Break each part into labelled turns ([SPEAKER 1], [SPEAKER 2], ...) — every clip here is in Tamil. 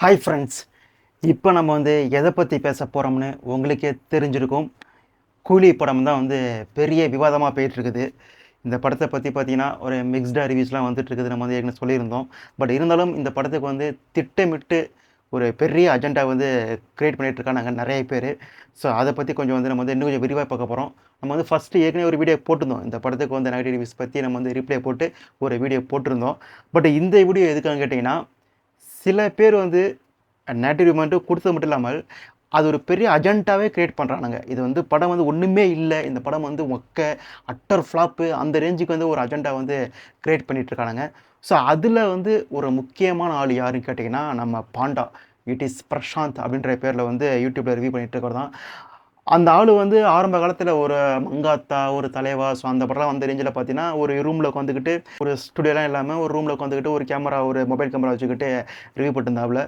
[SPEAKER 1] ஹாய் ஃப்ரெண்ட்ஸ் இப்போ நம்ம வந்து எதை பற்றி பேச போகிறோம்னு உங்களுக்கே தெரிஞ்சிருக்கும். கூலி படம் தான் வந்து பெரிய விவாதமாக போயிட்டுருக்குது. இந்த படத்தை பற்றி பார்த்திங்கன்னா ஒரு மிக்ஸ்டாக ரிவ்யூஸ்லாம் வந்துட்டுருக்குது. நம்ம வந்து ஏற்கனவே சொல்லியிருந்தோம். பட் இருந்தாலும் இந்த படத்துக்கு வந்து திட்டமிட்டு ஒரு பெரிய அஜெண்டா வந்து க்ரியேட் பண்ணிகிட்டு இருக்காங்க நிறைய பேர். ஸோ அதை பற்றி கொஞ்சம் வந்து நம்ம வந்து இன்னும் கொஞ்சம் விரிவாக பார்க்க போகிறோம் நம்ம வந்து ஃபஸ்ட்டு ஏற்கனவே ஒரு வீடியோ போட்டிருந்தோம். இந்த படத்துக்கு வந்து நெகட்டிவ் ரிவ்யூஸ் பற்றி நம்ம வந்து ரிப்ளை போட்டு ஒரு வீடியோ போட்டிருந்தோம். பட் இந்த வீடியோ எதுக்கான்னு கேட்டிங்கன்னா சில பேர் வந்து நேட்டிவ் மட்டும் கொடுத்தது மட்டும் இல்லாமல் அது ஒரு பெரிய அஜெண்டாவே கிரியேட் பண்ணுறானுங்க இது வந்து படம் வந்து ஒன்றுமே இல்லை. இந்த படம் வந்து மொக்க அட்டர் ஃப்ளாப்பு அந்த ரேஞ்சுக்கு வந்து ஒரு அஜெண்டா வந்து கிரியேட் பண்ணிட்டு இருக்கானுங்க. ஸோ அதில் வந்து ஒரு முக்கியமான ஆள் யாருன்னு கேட்டிங்கன்னா நம்ம பாண்டா. இட் இஸ் பிரசாந்த் அப்படின்ற பேரில் வந்து யூடியூப்பில் ரிவ்யூ பண்ணிட்டு இருக்கிறது தான் அந்த ஆள் வந்து ஆரம்ப காலத்தில் ஒரு மங்காத்தா ஒரு தலைவா ஸோ அந்த படம்லாம் வந்த ரேஞ்சில் பார்த்தீங்கன்னா ஒரு ரூமில் உட்காந்துக்கிட்டு ஒரு ஸ்டுடியோலாம் இல்லாமல் ஒரு ரூமில் உட்காந்துக்கிட்டு ஒரு கேமரா ஒரு மொபைல் கேமரா வச்சுக்கிட்டு ரிவ்யூ பண்ணிருந்தாப்புல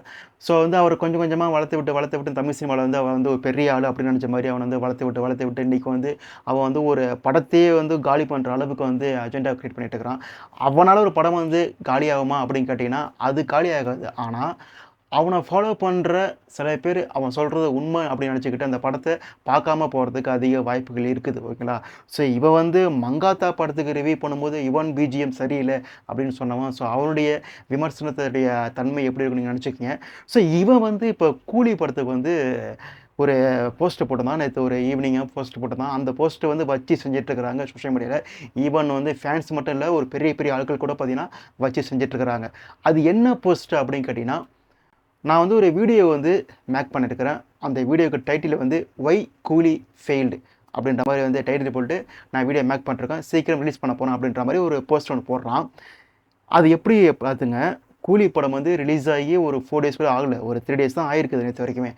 [SPEAKER 1] ஸோ வந்து அவர் கொஞ்சம் கொஞ்சமாக வளர்த்து விட்டு வளர்த்து விட்டு தமிழ் சினிமாவில் வந்து அவன் வந்து ஒரு பெரிய ஆள் அப்படின்னு நினச்ச மாதிரி அவன் வந்து வளர்த்து விட்டு வளர்த்து விட்டு இன்றைக்கி வந்து அவன் வந்து ஒரு படத்தையே வந்து காலி பண்ணுற அளவுக்கு வந்து அஜெண்டா க்ரியேட் பண்ணிட்டு இருக்கிறான். அவனால் ஒரு படம் வந்து காலியாகுமா அப்படின்னு கேட்டிங்கன்னா அது காலி ஆகாது ஆனால் அவனை ஃபாலோ பண்ணுற சில பேர் அவன் சொல்கிறது உண்மை அப்படின்னு நினச்சிக்கிட்டு அந்த படத்தை பார்க்காம போகிறதுக்கு அதிக வாய்ப்புகள் இருக்குது ஓகேங்களா? ஸோ இவன் வந்து மங்காத்தா படத்துக்கு ரிவ்யூ பண்ணும்போது இவன் பிஜிஎம் சரியில்லை அப்படின்னு சொன்னவன். ஸோ அவனுடைய விமர்சனத்துடைய தன்மை எப்படி இருக்குன்னு நீங்கள் நினச்சிக்கிங்க. ஸோ இவன் வந்து இப்போ கூலி படத்துக்கு வந்து ஒரு போஸ்ட் போட்டிருந்தான் நேற்று ஒரு ஈவினிங்காக போஸ்ட் போட்டிருந்தான் அந்த போஸ்ட்டை வந்து வச்சு செஞ்சிட்ருக்கிறாங்க சோஷியல் மீடியாவில் ஈவன் வந்து ஃபேன்ஸ் மட்டும் இல்லை ஒரு பெரிய பெரிய ஆட்கள் கூட பார்த்திங்கன்னா வச்சு செஞ்சிட்ருக்கிறாங்க அது என்ன போஸ்ட் அப்படின்னு கேட்டிங்கன்னா நான் வந்து ஒரு வீடியோ வந்து மேக் பண்ணிட்டுருக்கிறேன். அந்த வீடியோக்கு டைட்டில் வந்து ஒய் கூலி ஃபெயில்டு அப்படின்ற மாதிரி வந்து டைட்டில் போட்டு நான் வீடியோ மேக் பண்ணிருக்கேன் சீக்கிரம் ரிலீஸ் பண்ண போகிறேன் அப்படின்ற மாதிரி ஒரு போஸ்ட் ஒன்று போடுறான். அது எப்படி பார்த்துங்க கூலி படம் வந்து ரிலீஸ் ஆகி ஒரு ஃபோர் டேஸ் கூட ஆகலை. ஒரு த்ரீ டேஸ் தான் ஆயிருக்குது நேற்று வரைக்குமே.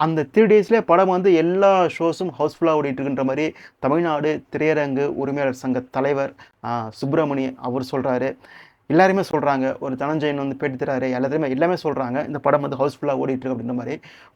[SPEAKER 1] அந்த த்ரீ டேஸ்லேயே படம் வந்து எல்லா ஷோஸும் ஹவுஸ்ஃபுல்லாக ஓடிட்டுருக்குன்ற மாதிரி தமிழ்நாடு திரையரங்கு உரிமையாளர் சங்க தலைவர் சுப்பிரமணி அவர் சொல்கிறாரு எல்லாருமே சொல்கிறாங்க ஒரு தனஞ்சயன் வந்து பேட்டி தராரு எல்லாத்தையுமே எல்லாமே சொல்கிறாங்க இந்த படம் வந்து ஹவுஸ்ஃபுல்லாக ஓடிட்டுருக்கு அப்படின்ற மாதிரி.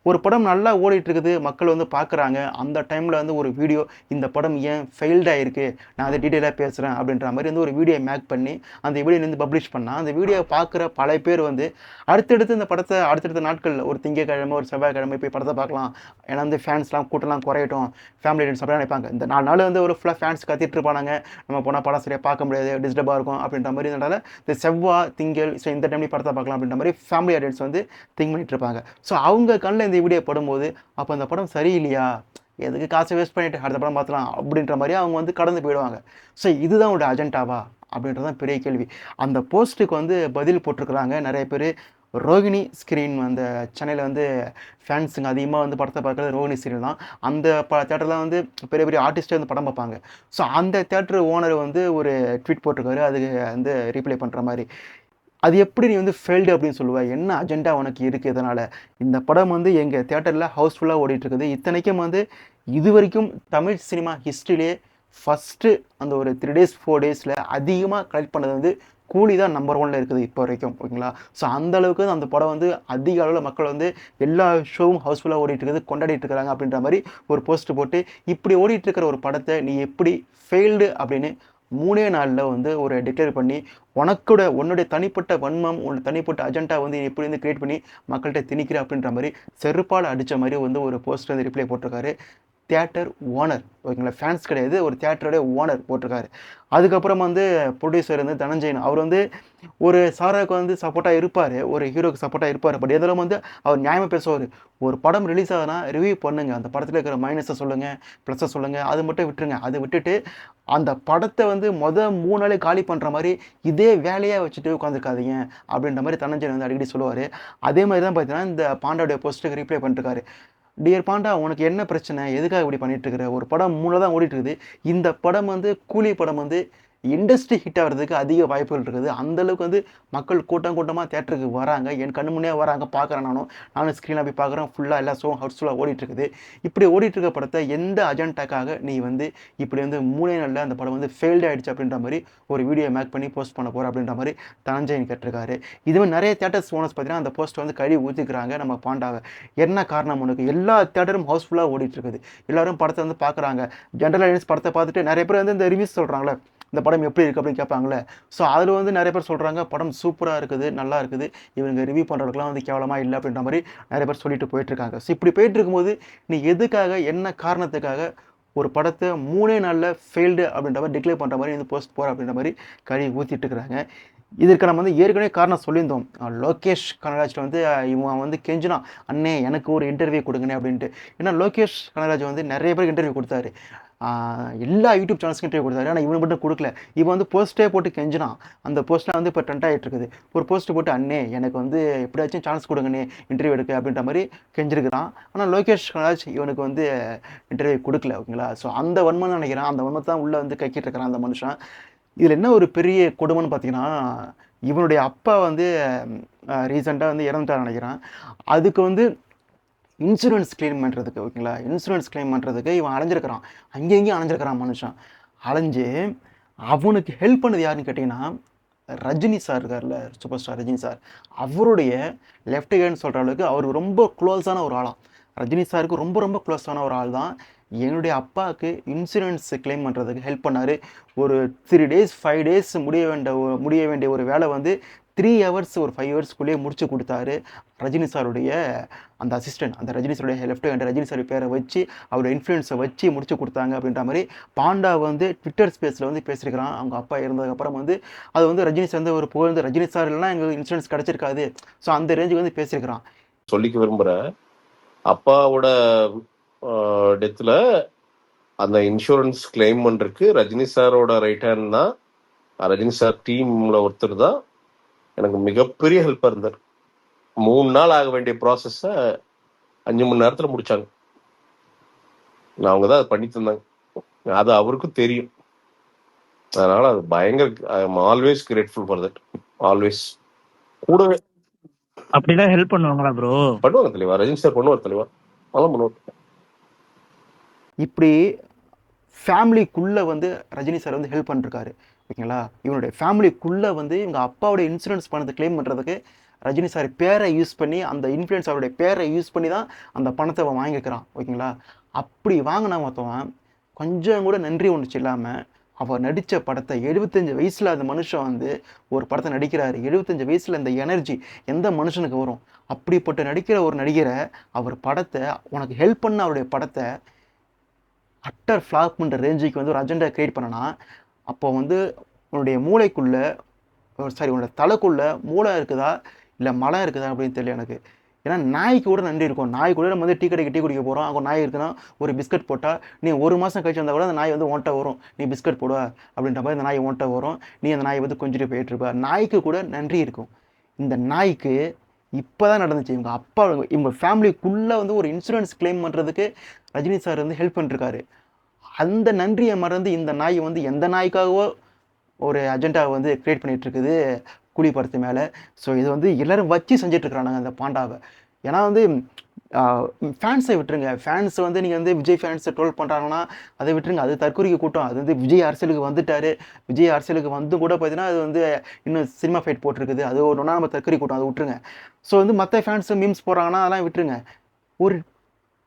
[SPEAKER 1] ஒரு படம் நல்லா ஓடிட்டுருக்குது மக்கள் வந்து பார்க்குறாங்க அந்த டைமில் வந்து ஒரு வீடியோ இந்த படம் ஏன் ஃபெயில்டாக இருக்குது நான் அதை டீட்டெயிலாக பேசுகிறேன் அப்படின்ற மாதிரி வந்து ஒரு வீடியோ மேக் பண்ணி அந்த வீடியோ வந்து பப்ளிஷ் பண்ணால் அந்த வீடியோ பார்க்குற பல பேர் வந்து அடுத்தடுத்து இந்த படத்தை அடுத்தடுத்த நாட்களில் ஒரு திங்கக்கிழமை ஒரு செவ்வாய்க்கிழமை போய் படத்தை பார்க்கலாம் ஏன்னா வந்து ஃபேன்ஸ்லாம் கூட்டம்லாம் குறையட்டும் ஃபேமிலி ஃப்ரெண்ட்ஸ் அப்படி நினைப்பாங்க. இந்த நாலு நாள் வந்து ஒரு ஃபுல்லாக ஃபேன்ஸ் கத்திட்டு இருப்பானாங்க நம்ம போனால் படம் சரியாக பார்க்க முடியாது டிஸ்டர்பாக இருக்கும் அப்படின்ற மாதிரி இதனால இந்த செவ்வாய் திங்கள் ஸோ இந்த டைம்லேயும் படத்தை பார்க்கலாம் அப்படின்ற மாதிரி ஃபேமிலி ஆடியன்ஸ் வந்து திங்க் பண்ணிட்டு இருப்பாங்க. ஸோ அவங்க கண்ணில் இந்த வீடியோ படும்போது அப்போ அந்த படம் சரியில்லையா? எதுக்கு காசை வேஸ்ட் பண்ணிட்டு அடுத்த படம் பார்த்துலாம் அப்படின்ற மாதிரி அவங்க வந்து கடந்து போயிடுவாங்க. ஸோ இதுதான் உடைய அஜெண்டாவா அப்படின்றது தான் பெரிய கேள்வி. அந்த போஸ்ட்டுக்கு வந்து பதில் போட்டிருக்கிறாங்க நிறைய பேர். ரோகிணி ஸ்க்ரீன் அந்த சென்னையில் வந்து ஃபேன்ஸுங்க அதிகமாக வந்து படத்தை பார்க்குறது ரோகிணி ஸ்க்ரீன் தான். அந்த ப தேட்டரில் வந்து பெரிய பெரிய ஆர்டிஸ்ட்டே வந்து படம் பார்ப்பாங்க. ஸோ அந்த தேட்டர் ஓனர் வந்து ஒரு ட்வீட் போட்டிருக்காரு. அதுக்கு வந்து ரீப்ளை பண்ணுற மாதிரி. அது எப்படி நீ வந்து ஃபெயில்டு அப்படின்னு சொல்லுவேன் என்ன அஜெண்டா உனக்கு இருக்குது இதனால்? இந்த படம் வந்து எங்கள் தேட்டரில் ஹவுஸ்ஃபுல்லாக ஓடிட்டுருக்குது. இத்தனைக்கும் வந்து இது வரைக்கும் தமிழ் சினிமா ஹிஸ்ட்ரியிலே ஃபஸ்ட்டு அந்த ஒரு த்ரீ டேஸ் ஃபோர் டேஸில் அதிகமாக கலெக்ட் பண்ணது வந்து கூலி தான் நம்பர் ஒன்ல இருக்குது இப்போ வரைக்கும் ஓகேங்களா? ஸோ அந்த அளவுக்கு அந்த படம் வந்து அதிக அளவில் மக்கள் வந்து எல்லா ஷோவும் ஹவுஸ்ஃபுல்லாக ஓடிட்டு இருக்குது கொண்டாடிட்டு இருக்கிறாங்க அப்படின்ற மாதிரி ஒரு போஸ்ட் போட்டு இப்படி ஓடிட்டு இருக்கிற ஒரு படத்தை நீ எப்படி ஃபெயில்டு அப்படின்னு மூணே நாளில் வந்து ஒரு டிக்ளேர் பண்ணி உனக்கூட உன்னுடைய தனிப்பட்ட வன்மம் உன்னோட தனிப்பட்ட அஜெண்டா வந்து நீ எப்படி வந்து கிரியேட் பண்ணி மக்கள்கிட்ட திணிக்கிற அப்படின்ற மாதிரி செருப்பால் அடித்த மாதிரி வந்து ஒரு போஸ்ட் வந்து ரிப்ளை போட்டிருக்காரு. தியேட்டர் ஓனர் ஓகேங்களா? ஃபேன்ஸ் கிடையாது. ஒரு தியேட்டரோட ஓனர் போட்டிருக்காரு. அதுக்கப்புறம் வந்து ப்ரொடியூசர் வந்து தனஞ்சயன். அவர் வந்து ஒரு சாராவுக்கு வந்து சப்போர்ட்டாக இருப்பார். ஒரு ஹீரோக்கு சப்போர்ட்டாக இருப்பார். பட் எதிலும் வந்து அவர் நியாயமாக பேசுவார். ஒரு படம் ரிலீஸ் ஆகுதுன்னா ரிவ்யூ பண்ணுங்கள் அந்த படத்தில் இருக்கிற மைனஸை சொல்லுங்கள் ப்ளஸ்ஸை சொல்லுங்கள் அது மட்டும் விட்டுருங்க. அதை விட்டுட்டு அந்த படத்தை வந்து மொதல் மூணு நாளே காலி பண்ணுற மாதிரி இதே வேலையாக வச்சுட்டு உட்காந்துருக்காதீங்க அப்படின்ற மாதிரி தனஞ்சயன் வந்து அடிக்கடி சொல்லுவார். அதே மாதிரி தான் பார்த்தீங்கன்னா இந்த பாண்டாவுடைய போஸ்ட்டுக்கு ரிப்ளை பண்ணிருக்காரு. டியர் பாண்டா உனக்கு என்ன பிரச்சனை? எதுக்காக இப்படி பண்ணிட்டு இருக்கிற? ஒரு படம் மூணு தான் ஓடிட்டு இருக்குது. இந்த படம் வந்து கூலி படம் வந்து இண்டஸ்ட்ரி ஹிட் ஆகிறதுக்கு அதிக வாய்ப்புகள் இருக்குது. அந்தளவுக்கு வந்து மக்கள் கூட்டம் கூட்டமாக தேட்டருக்கு வராங்க. என் கண் முன்னே வராங்க. பார்க்குறேன் நானும் நானும் ஸ்க்ரீனில் போய் பார்க்குறேன். ஃபுல்லாக எல்லா ஷோவும் ஹவுஸ்ஃபுல்லாக ஓடிட்டுருக்குது. இப்படி ஓடிட்டுருக்க படத்தை எந்த அஜெண்டாக்காக நீ வந்து இப்படி வந்து மூணே நாளில் அந்த படம் வந்து ஃபெயில்டு ஆகிடுச்சு அப்படின்ற மாதிரி ஒரு வீடியோ மேக் பண்ணி போஸ்ட் பண்ண போகிறேன் அப்படின்ற மாதிரி தனஞ்சயன் கேட்டிருக்காரு. இதுவே நிறைய தேட்டர்ஸ் ஓனர்ஸ் பார்த்தீங்கன்னா அந்த போஸ்ட் வந்து கழுவி ஊற்றிக்கிறாங்க நம்ம பாண்டாவை. என்ன காரணம் உனக்கு? எல்லா தேட்டரும் ஹவுஸ்ஃபுல்லாக ஓடிட்டுருக்குது. இருக்குது எல்லாரும் படத்தை வந்து பார்க்குறாங்க. ஜென்ரல் ஆடியன்ஸ் படத்தை பார்த்துட்டு நிறைய பேர் வந்து இந்த ரிவ்யூஸ் சொல்கிறாங்களே இந்த படம் எப்படி இருக்குது அப்படின்னு கேட்பாங்களே ஸோ அதில் வந்து நிறைய பேர் சொல்கிறாங்க படம் சூப்பராக இருக்குது நல்லா இருக்குது. இவங்க ரிவ்யூ பண்ணுறதுக்குலாம் வந்து கேவலமாக இல்லை அப்படின்ற மாதிரி நிறைய பேர் சொல்லிட்டு போயிட்டுருக்காங்க. ஸோ இப்படி போயிட்டு இருக்கும்போது நீ எதுக்காக என்ன காரணத்துக்காக ஒரு படத்தை மூணே நாளில் ஃபெயில்டு அப்படின்ற மாதிரி டிக்ளேர் பண்ணுற மாதிரி வந்து போஸ்ட் போகிற அப்படின்ற மாதிரி கழுவி ஊற்றிட்டு இருக்கிறாங்க. இதற்கு நம்ம வந்து ஏற்கனவே காரணம் சொல்லியிருந்தோம். லோகேஷ் கனகராஜ் வந்து இவன் வந்து கெஞ்சினா அண்ணே எனக்கு ஒரு இன்டர்வியூ கொடுங்கண்ணே அப்படின்ட்டு. ஏன்னா லோகேஷ் கனகராஜ் வந்து நிறைய பேருக்கு இன்டர்வியூ கொடுத்தாரு. எல்லா யூடியூப் சேனல்ஸ்க்கும் இன்டர்வியூ கொடுத்தாரு. ஆனால் இவன் மட்டும் கொடுக்கல. இவன் வந்து போஸ்ட்டே போட்டு கெஞ்சினான். அந்த போஸ்ட்லாம் வந்து இப்போ ட்ரெண்ட் ஆகிட்டு இருக்குது. ஒரு போஸ்ட் போட்டு அண்ணே எனக்கு வந்து எப்படியாச்சும் சான்ஸ் கொடுங்கண்ணே இன்டர்வியூ எடுக்க அப்படின்ற மாதிரி கெஞ்சிருக்கிறான் ஆனால் லோகேஷ் கனராஜ் இவனுக்கு வந்து இன்டர்வியூ கொடுக்கல ஓகேங்களா? ஸோ அந்த வன்மம் நினைக்கிறான். அந்த வன்மத்தை தான் உள்ளே வந்து கக்கிட்டு இருக்கிறான் அந்த மனுஷன். இதில் என்ன ஒரு பெரிய கொடுமைன்னு பார்த்தீங்கன்னா இவனுடைய அப்பா வந்து ரீசெண்டாக வந்து இறந்துட்டார் நினைக்கிறேன். அதுக்கு வந்து இன்சூரன்ஸ் கிளைம் பண்ணுறதுக்கு ஓகேங்களா இன்சூரன்ஸ் கிளைம் பண்ணுறதுக்கு இவன் அலைஞ்சிருக்கிறான். அங்கேயும் இங்கேயும் அலைஞ்சிருக்கிறான் மனுஷன். அலைஞ்சு அவனுக்கு ஹெல்ப் பண்ணது யாருன்னு கேட்டிங்கன்னா ரஜினி சார் இருக்கார்ல சூப்பர் ஸ்டார் ரஜினி சார் அவருடைய லெஃப்ட் ஹேண்ட் சொல்கிற அளவுக்கு அவர் ரொம்ப க்ளோஸான ஒரு ஆளாம். ரஜினி சாருக்கு ரொம்ப ரொம்ப க்ளோஸான ஒரு ஆள் தான். என்னுடைய அப்பாவுக்கு இன்சூரன்ஸ் கிளைம் பண்ணுறதுக்கு ஹெல்ப் பண்ணார். ஒரு த்ரீ டேஸ் ஃபைவ் டேஸ் முடிய வேண்டிய முடிய வேண்டிய ஒரு வேலை வந்து த்ரீ ஹவர்ஸ் ஒரு ஃபைவ் ஹவர்ஸ்க்குள்ளேயே முடிச்சு கொடுத்தாரு. ரஜினி சாருடைய அந்த அசிஸ்டன்ட் அந்த ரஜினி சாருடைய லெஃப்ட் ஹேண்ட் ரஜினி சார் பேரை வச்சு அவரோட இன்ஃப்ளூயன்ஸை வச்சு முடிச்சு கொடுத்தாங்க அப்படின்ற மாதிரி பாண்டா வந்து ட்விட்டர் ஸ்பேஸில் வந்து பேசியிருக்கிறான். அவங்க அப்பா இருந்ததுக்கப்புறம் வந்து அது வந்து ரஜினி சார் வந்து ஒரு புகழ்ந்து ரஜினி சார் இல்லைனா எங்களுக்கு இன்சூரன்ஸ் கிடச்சிருக்காது. ஸோ அந்த ரேஞ்சுக்கு வந்து பேசியிருக்கிறான்.
[SPEAKER 2] சொல்லிக்க விரும்புகிறேன் அப்பாவோட டெத்தில் அந்த இன்சூரன்ஸ் கிளைம் பண்ணுறதுக்கு ரஜினி சாரோட ரைட் ஹேண்ட் தான் ரஜினி சார் டீமில் ஒருத்தர் தான் எனக்கு மிகப்பெரிய ஹெல்ப்பாக இருந்தார். மூணு நாள் ஆக வேண்டிய ப்ராசஸை அஞ்சு மணி நேரத்தில் முடிச்சாங்க. நான் அவங்க தான் அதை பண்ணி தந்தாங்க அது அவருக்கும் தெரியும். அதனால அது பயங்கர I am always grateful for that always கூடவே
[SPEAKER 3] அப்படிலாம் ஹெல்ப் பண்ணுவாங்களா ப்ரோ
[SPEAKER 2] பண்ணுவாங்க தெளிவா ரஜினி சார் பண்ணுவார் தெளிவா அதெல்லாம் பண்ணுவார்.
[SPEAKER 1] இப்படி ஃபேமிலிக்குள்ளே வந்து ரஜினி சார் வந்து ஹெல்ப் பண்ணிருக்காரு. ஓகேங்களா? இவனுடைய ஃபேமிலிக்குள்ளே வந்து இவங்க அப்பாவோட இன்சூரன்ஸ் பணத்தை க்ளைம் பண்ணுறதுக்கு ரஜினி சார் பேரை யூஸ் பண்ணி அந்த இன்ஃப்ளூயன்ஸ் அவருடைய பேரை யூஸ் பண்ணி தான் அந்த பணத்தை அவன் வாங்கிக்கிறான் ஓகேங்களா? அப்படி வாங்கின மொத்தவன் கொஞ்சம் கூட நன்றி உணர்ச்சி இல்லாமல் அவர் நடித்த படத்தை எழுபத்தஞ்சு வயசில் அந்த மனுஷன் வந்து ஒரு படத்தை நடிக்கிறாரு. எழுபத்தஞ்சு வயசில் இந்த எனர்ஜி எந்த மனுஷனுக்கு வரும்? அப்படிப்பட்ட நடிக்கிற ஒரு நடிகரை அவர் படத்தை உனக்கு ஹெல்ப் பண்ண அவருடைய படத்தை அட்டர் ஃப்ளாப் பண்ணுற ரேஞ்சுக்கு வந்து ஒரு அஜெண்டா க்ரியேட் பண்ணனா அப்போ வந்து உன்னுடைய மூளைக்குள்ளே சாரி உன்னோட தலைக்குள்ளே மூளை இருக்குதா? இல்லை மழை இருக்குதா அப்படின்னு தெரியல எனக்கு. ஏன்னா நாய்க்கு கூட நன்றி இருக்கும். நாய் கூட நம்ம வந்து டீ கடைக்கு டீ குடிக்க போகிறோம் அங்கே நாய் இருக்குன்னா ஒரு பிஸ்கட் போட்டால் நீ ஒரு மாதம் கழிச்சு வந்தால் கூட அந்த நாய் வந்து ஒன்ட்ட வரும். நீ பிஸ்கட் போடுவ அப்படின்ற மாதிரி அந்த நாய் ஓன்ட்ட வரும். நீ அந்த நாயை வந்து கொஞ்சிட்டு போயிட்டுருப்ப நாய்க்கு கூட நன்றி இருக்கும். இந்த நாய்க்கு இப்போ தான் நடந்துச்சு. இவங்க அப்பா இவங்க ஃபேமிலிக்குள்ளே வந்து ஒரு இன்சூரன்ஸ் கிளைம் பண்ணுறதுக்கு ரஜினி சார் வந்து ஹெல்ப் பண்ணிருக்காரு. அந்த நன்றியை மறந்து இந்த நாய் வந்து எந்த நாய்க்காகவோ ஒரு அஜெண்டாவை வந்து க்ரியேட் பண்ணிகிட்ருக்குது கூலி படத்து மேலே. ஸோ இது வந்து எல்லாரும் வச்சு செஞ்சுட்டு அந்த பாண்டாவை. ஏன்னா வந்து ஃபேன்ஸை விட்டுருங்க. ஃபேன்ஸ் வந்து நீங்கள் வந்து விஜய் ஃபேன்ஸை ட்ரோல் பண்ணுறாங்கன்னா அதை விட்டுருங்க. அது தற்கொலைக்கு கூட்டம். அது வந்து விஜய் அரசியலுக்கு வந்துட்டாரு. விஜய் அரசியலுக்கு வந்து கூட பார்த்தீங்கன்னா அது வந்து இன்னும் சினிமா ஃபைட் போட்டிருக்குது. அது ஒரு நம்ம தற்கொலை கூட்டம். அதை விட்டுருங்க. ஸோ வந்து மற்ற ஃபேன்ஸு மீம்ஸ் போடுறாங்கன்னா அதெல்லாம் விட்டுருங்க. ஒரு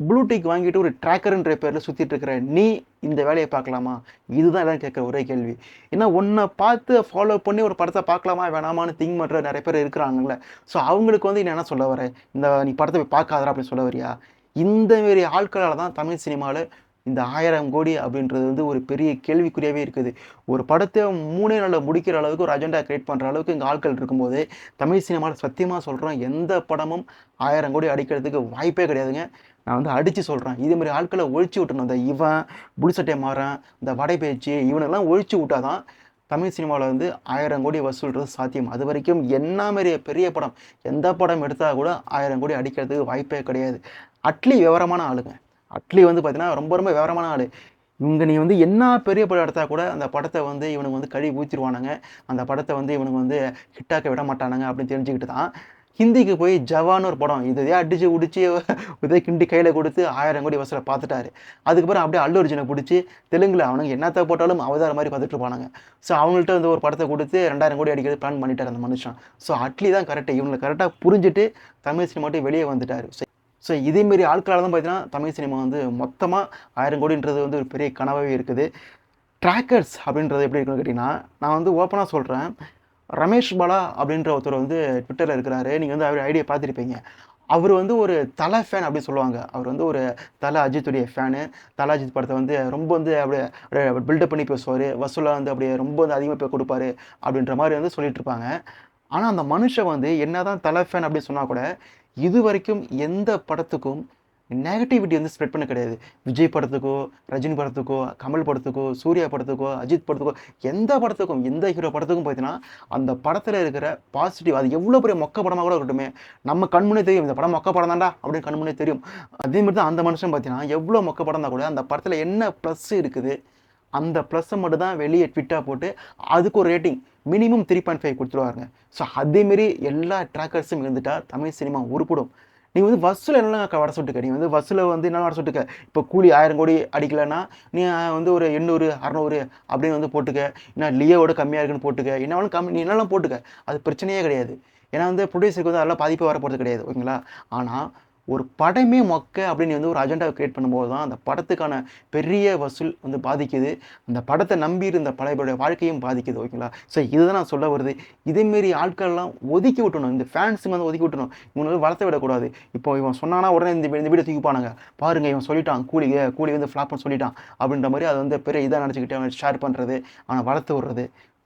[SPEAKER 1] ப்ளூடிக் வாங்கிட்டு ஒரு ட்ராக்கர்ன்ற பேரில் சுற்றிட்டு இருக்கிற நீ இந்த வேலையை பார்க்கலாமா? இதுதான் எல்லாம் கேட்குற ஒரே கேள்வி. ஏன்னா உன்னை பார்த்து ஃபாலோ பண்ணி ஒரு படத்தை பார்க்கலாமா? வேணாமான்னு திங்க் பண்ணுற நிறைய பேர் இருக்கிறாங்கல்ல. ஸோ அவங்களுக்கு வந்து நீ என்ன சொல்ல வர இந்த நீ படத்தை போய் பார்க்காதரா அப்படின்னு சொல்ல வரியா? இந்த மாரி ஆட்களால் தான் தமிழ் சினிமாவில் இந்த ஆயிரம் கோடி அப்படின்றது வந்து ஒரு பெரிய கேள்விக்குறியாகவே இருக்குது. ஒரு படத்தை மூணே நாளில் முடிக்கிற அளவுக்கு ஒரு அஜெண்டா கிரியேட் பண்ணுற அளவுக்கு இங்கே ஆட்கள் இருக்கும்போது தமிழ் சினிமாவில் சத்தியமாக சொல்கிறோம் எந்த படமும் ஆயிரம் கோடி அடிக்கிறதுக்கு வாய்ப்பே கிடையாதுங்க. நான் வந்து அடித்து சொல்கிறேன் இதே மாதிரி ஆட்களை ஒழிச்சு விட்டணும் இந்த இவன் புடிசட்டை மாறன் இந்த வடை பேச்சு இவனெல்லாம் ஒழிச்சு விட்டாதான் தமிழ் சினிமாவில் வந்து ஆயிரம் கோடி வசூல்றது சாத்தியம். அது வரைக்கும் என்ன மாரி பெரிய படம் எந்த படம் எடுத்தால் கூட ஆயிரம் கோடி அடிக்கிறதுக்கு வாய்ப்பே கிடையாது. அட்லி விவரமான ஆளுங்க. அட்லி வந்து பார்த்தீங்கன்னா ரொம்ப ரொம்ப விவரமான ஆள். இவங்க நீ வந்து என்ன பெரிய படம் எடுத்தால் கூட அந்த படத்தை வந்து இவனுக்கு வந்து கழுவி ஊற்றிடுவானுங்க அந்த படத்தை வந்து இவனுக்கு வந்து ஹிட்டாக்க விட மாட்டானுங்க அப்படின்னு தெரிஞ்சுக்கிட்டு தான் ஹிந்திக்கு போய் ஜவான்னு ஒரு படம் இதையே அடிச்சு உடிச்சு இதே கிண்டி கையில் கொடுத்து ஆயிரம் கோடி வசூலை பார்த்துட்டாரு. அதுக்கப்புறம் அப்படியே அல்லு அர்ஜுனை பிடிச்சி தெலுங்கில் அவனுக்கு என்னத்தை போட்டாலும் அவதார மாதிரி பார்த்துட்டு இருப்பானுங்க. ஸோ அவங்கள்ட்ட வந்து ஒரு படத்தை கொடுத்து ரெண்டாயிரம் கோடி அடிக்கிறது பிளான் பண்ணிட்டார் அந்த மனுஷன். ஸோ அட்லி தான் கரெக்டாக இவங்களை கரெக்டாக புரிஞ்சுட்டு தமிழ் சினிமாட்டி வெளியே வந்துட்டார். ஸோ இதேமாரி ஆட்களால் தான் பார்த்தீங்கன்னா தமிழ் சினிமா வந்து மொத்தமாக ஆயிரம் கோடின்றது வந்து ஒரு பெரிய கனவாகவே இருக்குது. ட்ராக்கர்ஸ் அப்படின்றது எப்படி இருக்குன்னு கேட்டிங்கன்னா நான் வந்து ஓப்பனாக சொல்கிறேன் ரமேஷ் பாலா அப்படின்ற ஒருத்தர் வந்து ட்விட்டரில் இருக்கிறாரு. நீங்கள் வந்து அவர் ஐடியா பார்த்துருப்பீங்க. அவர் வந்து ஒரு தலை ஃபேன் அப்படின்னு சொல்லுவாங்க. அவர் வந்து ஒரு தலை அஜித்துடைய ஃபேனு தலை அஜித் படத்தை வந்து ரொம்ப வந்து அப்படியே பில்டப் பண்ணி பேசுவார். வசூலாக வந்து அப்படியே ரொம்ப வந்து அதிகமாக போய் கொடுப்பாரு அப்படின்ற மாதிரி வந்து சொல்லிட்டு இருப்பாங்க. ஆனால் அந்த மனுஷன் வந்து என்னதான் தலை ஃபேன் அப்படின்னு சொன்னால் கூட இது வரைக்கும் எந்த படத்துக்கும் நெகட்டிவிட்டி வந்து ஸ்ப்ரெட் பண்ண கிடையாது. விஜய் படத்துக்கோ ரஜினி படத்துக்கோ கமல் படத்துக்கோ சூர்யா படத்துக்கோ அஜித் படத்துக்கோ எந்த படத்துக்கும் எந்த ஹீரோ படத்துக்கும் பார்த்தீங்கன்னா அந்த படத்தில் இருக்கிற பாசிட்டிவ் அது எவ்வளோ பெரிய மொக்க படமாக கூட இருக்கட்டுமே நம்ம கண்முன்னே தெரியும் இந்த படம் மொக்க படம் தான்டா அப்படின்னு கண்முன்னே தெரியும். அதே மாதிரி தான் அந்த மனுஷன் பார்த்தீங்கன்னா எவ்வளோ மொக்க படம் தான் கூட அந்த படத்தில் என்ன ப்ளஸ் இருக்குது அந்த ப்ளஸ்ஸை மட்டும் தான் வெளியே ட்விட்டாக போட்டு அதுக்கு ஒரு rating minimum three point five கொடுத்துருவாருங்க. So அதேமாரி எல்லா ட்ராக்கர்ஸும் இருந்துட்டால் தமிழ் சினிமா உருப்பிடும். நீ வந்து பஸ்ஸில் என்ன வர சொல்லிட்டுக்க நீ வந்து பஸ்ஸில் வந்து என்ன வர சொல்லிட்டுக்க இப்போ கூலி ஆயிரம் கோடி அடிக்கலைன்னா நீ வந்து ஒரு எண்ணூறு அறநூறு அப்படின்னு வந்து போட்டுக்க. என்ன லியோவோட கம்மியாக இருக்குன்னு போட்டுக்க. என்ன வேணும் கம்மி நீ என்னெல்லாம் போட்டுக்க? அது பிரச்சனையே கிடையாது. ஏன்னா வந்து ப்ரொடியூசருக்கு வந்து அதெல்லாம் பாதிப்பு வர போகிறது கிடையாது ஓகேங்களா? ஆனால் ஒரு படமே மொக்க அப்படின்னு வந்து ஒரு அஜெண்டாவை கிரியேட் பண்ணும்போது தான் அந்த படத்துக்கான பெரிய வசூல் வந்து பாதிக்குது. அந்த படத்தை நம்பி இருந்த பழைய வாழ்க்கையும் பாதிக்குது ஓகேங்களா ஸோ இதுதான் நான் சொல்ல வருது. இதேமாரி ஆட்கள்லாம் ஒதுக்கி விட்டணும் இந்த ஃபேன்ஸுங்க வந்து ஒதுக்கி விட்டணும் இவங்க வந்து வளர்த்த விடக்கூடாது. இப்போ இவன் சொன்னானா உடனே இந்த இந்த வீடியோ தூக்கிப்பானுங்க பாருங்க இவன் சொல்லிட்டான். கூலி கூலி வந்து ஃப்ளாப்னு சொல்லிட்டான். அப்படின்ற மாதிரி அதை வந்து பெரிய இதாக நினச்சிக்கிட்டு அவனை ஷேர் பண்ணுறது அவனை வளர்த்து விடுறது.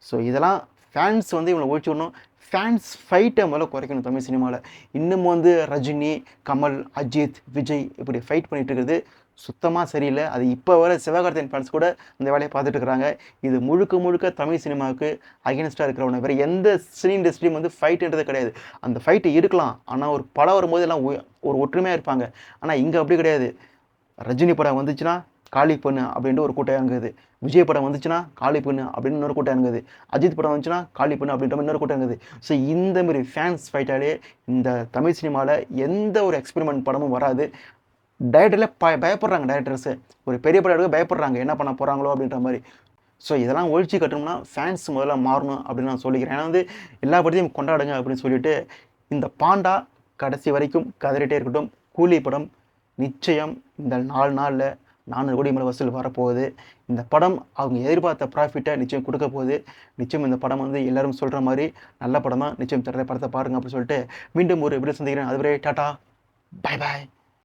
[SPEAKER 1] ஸோ இதெல்லாம் ஃபேன்ஸ் வந்து இவனை ஒழிச்சு விடணும். ஃபேன்ஸ் ஃபைட்டை முதல்ல குறைக்கணும் தமிழ் சினிமாவில் இன்னும் வந்து ரஜினி கமல் அஜித் விஜய் இப்படி ஃபைட் பண்ணிகிட்டு இருக்கிறது சுத்தமாக சரியில்லை. அது இப்போ வர சிவகார்த்தியன் ஃபேன்ஸ் கூட இந்த வேலையை பார்த்துட்டு இருக்கிறாங்க. இது முழுக்க முழுக்க தமிழ் சினிமாவுக்கு அகேன்ஸ்டாக இருக்கிறவன வேறு எந்த சினி இண்டஸ்ட்ரியும் வந்து ஃபைட்டுன்றது கிடையாது. அந்த ஃபைட்டு இருக்கலாம். ஆனால் ஒரு படம் வரும்போது எல்லாம் ஒ- ஒரு ஒற்றுமையாக இருப்பாங்க. ஆனால் இங்கே அப்படி கிடையாது. ரஜினி படம் வந்துச்சுன்னா காளி பொண்ணு அப்படின்ட்டு ஒரு கூட்டம் இறங்குது. விஜய் படம் வந்துச்சுன்னா காளி பெண்ணு அப்படின்னு இன்னொரு கூட்டம் இறங்குது. அஜித் படம் வந்துச்சுன்னா காளி பெண்ணு அப்படின்ற மாதிரி இன்னொரு கூட்டம் இறங்குது. ஸோ இந்த மாதிரி ஃபேன்ஸ் ஃபைட்டாலே இந்த தமிழ் சினிமாவில் எந்த ஒரு எக்ஸ்பெரிமெண்ட் படமும் வராது. டைரக்டரில் ப பயப்படுறாங்க டைரக்டர்ஸு ஒரு பெரிய படம் எடுக்க பயப்படுறாங்க. என்ன பண்ண போகிறாங்களோ அப்படின்ற மாதிரி. ஸோ இதெல்லாம் ஒழிச்சு கட்டணும்னா ஃபேன்ஸ் முதல்ல மாறணும் அப்படின்னு நான் சொல்லிக்கிறேன். ஏன்னா வந்து எல்லா படத்தையும் கொண்டாடுங்க அப்படின்னு சொல்லிட்டு இந்த பாண்டா கடைசி வரைக்கும் கதறிட்டே இருக்கட்டும். கூலி படம் நிச்சயம் இந்த நாலு நாளில் நானூறு கோடி மேலே வசூல் வரப்போகுது. இந்த படம் அவங்க எதிர்பார்த்த ப்ராஃபிட்டை நிச்சயம் கொடுக்க போகுது. நிச்சயம் இந்த படம் வந்து எல்லாரும் சொல்கிற மாதிரி நல்ல படம் தான் நிச்சயம் தர படத்தை பாருங்க அப்படின்னு சொல்லிட்டு மீண்டும் ஒரு விட சந்திக்கிறேன். அதுவரை டாட்டா பை பாய்